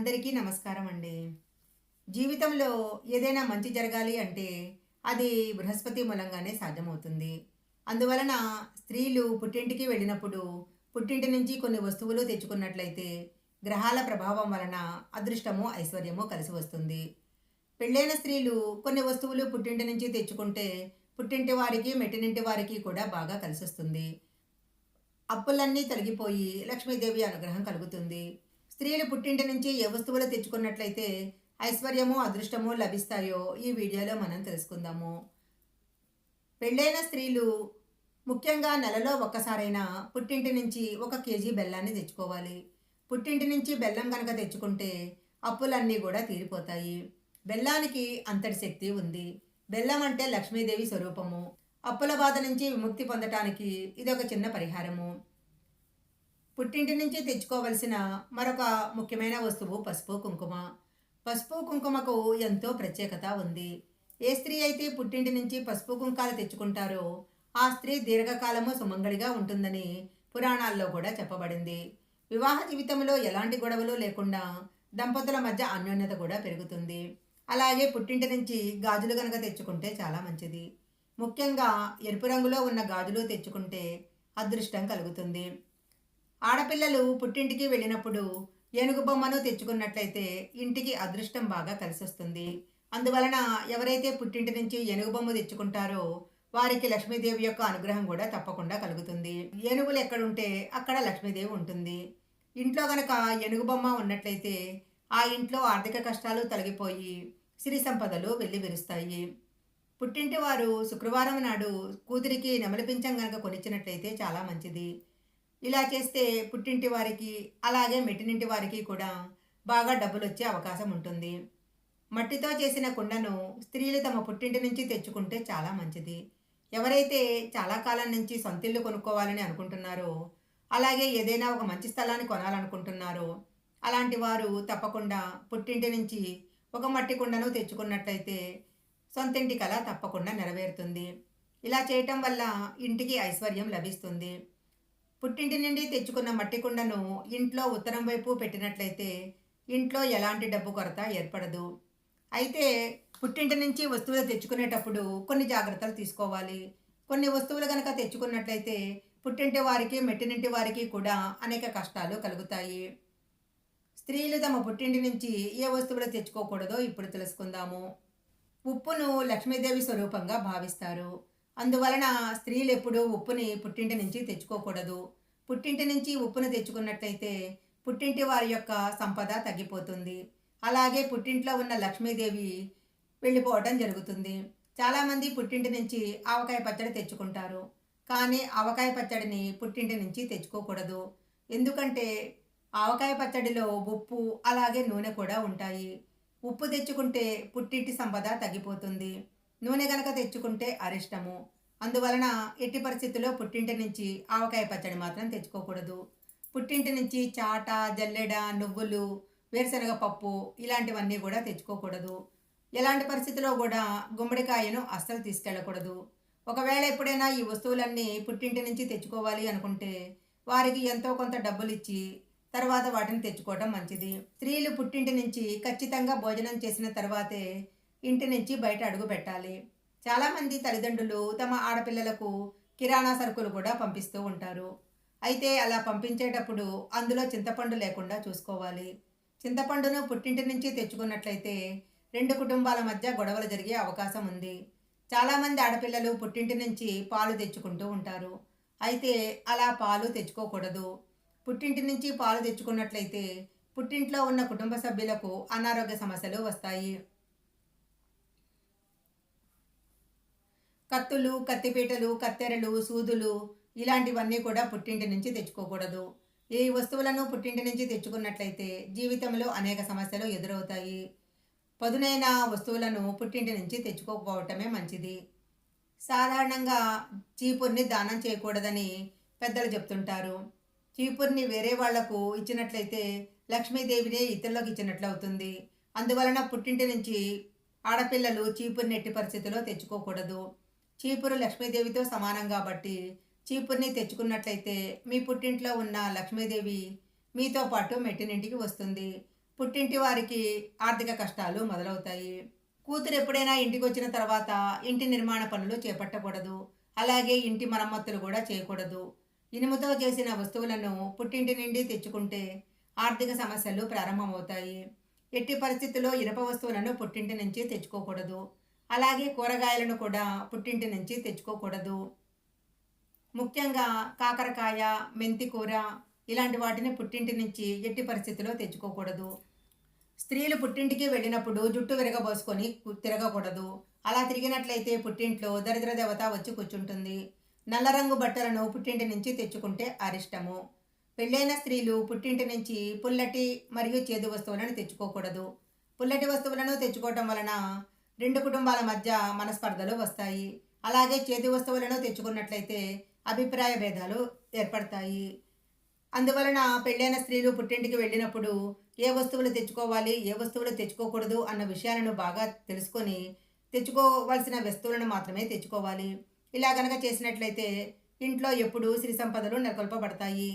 అందరికీ నమస్కారం అండి. జీవితంలో ఏదైనా మంచి జరగాలి అంటే అది బృహస్పతి మూలంగానే సాధ్యమవుతుంది. అందువలన స్త్రీలు పుట్టింటికి వెళ్ళినప్పుడు పుట్టింటి నుంచి కొన్ని వస్తువులు తెచ్చుకున్నట్లయితే గ్రహాల ప్రభావం వలన అదృష్టము ఐశ్వర్యము కలిసి వస్తుంది. పెళ్ళైన స్త్రీలు కొన్ని వస్తువులు పుట్టింటి నుంచి తెచ్చుకుంటే పుట్టింటి వారికి మెట్టినింటి వారికి కూడా బాగా కలిసి వస్తుంది అప్పులన్నీ తొలగిపోయి లక్ష్మీదేవి అనుగ్రహం కలుగుతుంది. స్త్రీలు పుట్టింటి నుంచి ఏ వస్తువులు తెచ్చుకున్నట్లయితే ఐశ్వర్యము అదృష్టము లభిస్తాయో ఈ వీడియోలో మనం తెలుసుకుందాము. పెళ్ళైన స్త్రీలు ముఖ్యంగా నెలలో ఒక్కసారైనా పుట్టింటి నుంచి ఒక కేజీ బెల్లాన్ని తెచ్చుకోవాలి. పుట్టింటి నుంచి బెల్లం కనుక తెచ్చుకుంటే అప్పులన్నీ కూడా తీరిపోతాయి. బెల్లానికి అంతటి శక్తి ఉంది. బెల్లం అంటే లక్ష్మీదేవి స్వరూపము. అప్పుల బాధ నుంచి విముక్తి పొందటానికి ఇది ఒక చిన్న పరిహారము. పుట్టింటి నుంచి తెచ్చుకోవలసిన మరొక ముఖ్యమైన వస్తువు పసుపు కుంకుమ. పసుపు కుంకుమకు ఎంతో ప్రత్యేకత ఉంది. ఏ స్త్రీ అయితే పుట్టింటి నుంచి పసుపు కుంకాలు తెచ్చుకుంటారో ఆ స్త్రీ దీర్ఘకాలము సుమంగళిగా ఉంటుందని పురాణాల్లో కూడా చెప్పబడింది. వివాహ జీవితంలో ఎలాంటి గొడవలు లేకుండా దంపతుల మధ్య అన్యోన్యత కూడా పెరుగుతుంది. అలాగే పుట్టింటి నుంచి గాజులు కనుక తెచ్చుకుంటే చాలా మంచిది. ముఖ్యంగా ఎరుపు రంగులో ఉన్న గాజులు తెచ్చుకుంటే అదృష్టం కలుగుతుంది. ఆడపిల్లలు పుట్టింటికి వెళ్ళినప్పుడు ఏనుగు బొమ్మను తెచ్చుకున్నట్లయితే ఇంటికి అదృష్టం బాగా కలిసొస్తుంది. అందువలన ఎవరైతే పుట్టింటి నుంచి ఏనుగు బొమ్మ తెచ్చుకుంటారో వారికి లక్ష్మీదేవి యొక్క అనుగ్రహం కూడా తప్పకుండా కలుగుతుంది. ఏనుగులు ఎక్కడుంటే అక్కడ లక్ష్మీదేవి ఉంటుంది. ఇంట్లో గనక ఏనుగు బొమ్మ ఉన్నట్లయితే ఆ ఇంట్లో ఆర్థిక కష్టాలు తొలగిపోయి సిరి సంపదలు వెళ్ళి విరుస్తాయి పుట్టింటి వారు శుక్రవారం నాడు కూతురికి నెమలిపించం గనక కొనిచ్చినట్లయితే చాలా మంచిది. ఇలా చేస్తే పుట్టింటి వారికి అలాగే మెట్టినింటి వారికి కూడా బాగా డబ్బులు వచ్చే అవకాశం ఉంటుంది. మట్టితో చేసిన కుండను స్త్రీలు తమ పుట్టింటి నుంచి తెచ్చుకుంటే చాలా మంచిది. ఎవరైతే చాలా కాలం నుంచి సొంతిల్లు కొనుక్కోవాలని అనుకుంటున్నారో అలాగే ఏదైనా ఒక మంచి స్థలాన్ని కొనాలనుకుంటున్నారో అలాంటి వారు తప్పకుండా పుట్టింటి నుంచి ఒక మట్టి కుండను తెచ్చుకున్నట్లయితే సొంతింటి కళ తప్పకుండా నెరవేరుతుంది. ఇలా చేయటం వల్ల ఇంటికి ఐశ్వర్యం లభిస్తుంది. పుట్టింటి నుండి తెచ్చుకున్న మట్టి కుండను ఇంట్లో ఉత్తరం వైపు పెట్టినట్లయితే ఇంట్లో ఎలాంటి డబ్బు కొరత ఏర్పడదు. అయితే పుట్టింటి నుంచి వస్తువులు తెచ్చుకునేటప్పుడు కొన్ని జాగ్రత్తలు తీసుకోవాలి. కొన్ని వస్తువులు కనుక తెచ్చుకున్నట్లయితే పుట్టింటి వారికి మెట్టినింటి వారికి కూడా అనేక కష్టాలు కలుగుతాయి. స్త్రీలు తమ పుట్టింటి నుంచి ఏ వస్తువులు తెచ్చుకోకూడదో ఇప్పుడు తెలుసుకుందాము. ఉప్పును లక్ష్మీదేవి స్వరూపంగా భావిస్తారు. అందువలన స్త్రీలు ఎప్పుడూ ఉప్పుని పుట్టింటి నుంచి తెచ్చుకోకూడదు. పుట్టింటి నుంచి ఉప్పును తెచ్చుకున్నట్లయితే పుట్టింటి వారి యొక్క సంపద తగ్గిపోతుంది. అలాగే పుట్టింట్లో ఉన్న లక్ష్మీదేవి వెళ్ళిపోవడం జరుగుతుంది. చాలామంది పుట్టింటి నుంచి ఆవకాయ పచ్చడి తెచ్చుకుంటారు. కానీ ఆవకాయ పచ్చడిని పుట్టింటి నుంచి తెచ్చుకోకూడదు. ఎందుకంటే ఆవకాయ పచ్చడిలో ఉప్పు అలాగే నూనె కూడా ఉంటాయి. ఉప్పు తెచ్చుకుంటే పుట్టింటి సంపద తగ్గిపోతుంది. నూనె గనక తెచ్చుకుంటే అరిష్టము. అందువలన ఎట్టి పరిస్థితుల్లో పుట్టింటి నుంచి ఆవకాయ పచ్చడి మాత్రం తెచ్చుకోకూడదు. పుట్టింటి నుంచి చాట జల్లెడ నువ్వులు వేరుశనగ పప్పు ఇలాంటివన్నీ కూడా తెచ్చుకోకూడదు. ఎలాంటి పరిస్థితిలో కూడా గుమ్మడికాయను అస్సలు తీసుకెళ్ళకూడదు. ఒకవేళ ఎప్పుడైనా ఈ వస్తువులన్నీ పుట్టింటి నుంచి తెచ్చుకోవాలి అనుకుంటే వారికి ఎంతో కొంత డబ్బులు ఇచ్చి తర్వాత వాటిని తెచ్చుకోవడం మంచిది. స్త్రీలు పుట్టింటి నుంచి ఖచ్చితంగా భోజనం చేసిన తర్వాతే ఇంటి నుంచి బయట అడుగు పెట్టాలి. చాలామంది తల్లిదండ్రులు తమ ఆడపిల్లలకు కిరాణా సరుకులు కూడా పంపిస్తూ ఉంటారు. అయితే అలా పంపించేటప్పుడు అందులో చింతపండు లేకుండా చూసుకోవాలి. చింతపండును పుట్టింటి నుంచి తెచ్చుకున్నట్లయితే రెండు కుటుంబాల మధ్య గొడవలు జరిగే అవకాశం ఉంది. చాలామంది ఆడపిల్లలు పుట్టింటి నుంచి పాలు తెచ్చుకుంటూ ఉంటారు. అయితే అలా పాలు తెచ్చుకోకూడదు. పుట్టింటి నుంచి పాలు తెచ్చుకున్నట్లయితే పుట్టింట్లో ఉన్న కుటుంబ సభ్యులకు అనారోగ్య సమస్యలు వస్తాయి. కత్తులు కత్తిపీటలు కత్తెరలు సూదులు ఇలాంటివన్నీ కూడా పుట్టింటి నుంచి తెచ్చుకోకూడదు. ఈ వస్తువులను పుట్టింటి నుంచి తెచ్చుకున్నట్లయితే జీవితంలో అనేక సమస్యలు ఎదురవుతాయి. పదునైన వస్తువులను పుట్టింటి నుంచి తెచ్చుకోకపోవటమే మంచిది. సాధారణంగా చీపుర్ని దానం చేయకూడదని పెద్దలు చెప్తుంటారు. చీపుర్ని వేరే వాళ్ళకు ఇచ్చినట్లయితే లక్ష్మీదేవినే ఇతరులకు ఇచ్చినట్లు అవుతుంది. అందువలన పుట్టింటి నుంచి ఆడపిల్లలు చీపుర్ని ఎట్టి పరిస్థితిలో తెచ్చుకోకూడదు. చీపురు లక్ష్మీదేవితో సమానం కాబట్టి చీపుర్ని తెచ్చుకున్నట్లయితే మీ పుట్టింట్లో ఉన్న లక్ష్మీదేవి మీతో పాటు మెట్టినింటికి వస్తుంది. పుట్టింటి వారికి ఆర్థిక కష్టాలు మొదలవుతాయి. కూతురు ఎప్పుడైనా ఇంటికి వచ్చిన తర్వాత ఇంటి నిర్మాణ పనులు చేపట్టకూడదు. అలాగే ఇంటి మరమ్మతులు కూడా చేయకూడదు. ఇనుముతో చేసిన వస్తువులను పుట్టింటి నుండి తెచ్చుకుంటే ఆర్థిక సమస్యలు ప్రారంభమవుతాయి. ఎట్టి పరిస్థితుల్లో ఇనుప వస్తువులను పుట్టింటి నుంచి తెచ్చుకోకూడదు. అలాగే కూరగాయలను కూడా పుట్టింటి నుంచి తెచ్చుకోకూడదు. ముఖ్యంగా కాకరకాయ మెంతి కూర ఇలాంటి వాటిని పుట్టింటి నుంచి ఎట్టి పరిస్థితిలో తెచ్చుకోకూడదు. స్త్రీలు పుట్టింటికి వెళ్ళినప్పుడు జుట్టు విరగబోసుకొని తిరగకూడదు. అలా తిరిగినట్లయితే పుట్టింట్లో దరిద్ర దేవత వచ్చి కూర్చుంటుంది. నల్ల రంగు బట్టలను పుట్టింటి నుంచి తెచ్చుకుంటే అరిష్టము. పెళ్ళైన స్త్రీలు పుట్టింటి నుంచి పుల్లటి మరియు చేదు వస్తువులను తెచ్చుకోకూడదు. పుల్లటి వస్తువులను తెచ్చుకోవటం వలన రెండు కుటుంబాల మధ్య మనస్పర్ధలు వస్తాయి. అలాగే చేతి వస్తువులను తెచ్చుకున్నట్లయితే అభిప్రాయ భేదాలు ఏర్పడతాయి. అందువలన పెళ్ళైన స్త్రీలు పుట్టింటికి వెళ్ళినప్పుడు ఏ వస్తువులు తెచ్చుకోవాలి ఏ వస్తువులు తెచ్చుకోకూడదు అన్న విషయాలను బాగా తెలుసుకొని తెచ్చుకోవాల్సిన వస్తువులను మాత్రమే తెచ్చుకోవాలి. ఇలా గనక చేసినట్లయితే ఇంట్లో ఎప్పుడూ సిరి సంపదలు నెలకొల్పబడతాయి.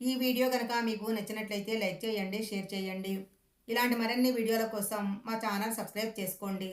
ఈ వీడియో కనుక మీకు నచ్చినట్లయితే లైక్ చేయండి షేర్ చేయండి. ఇలాంటి మరిన్ని వీడియోల కోసం మా ఛానల్ సబ్స్క్రైబ్ చేసుకోండి.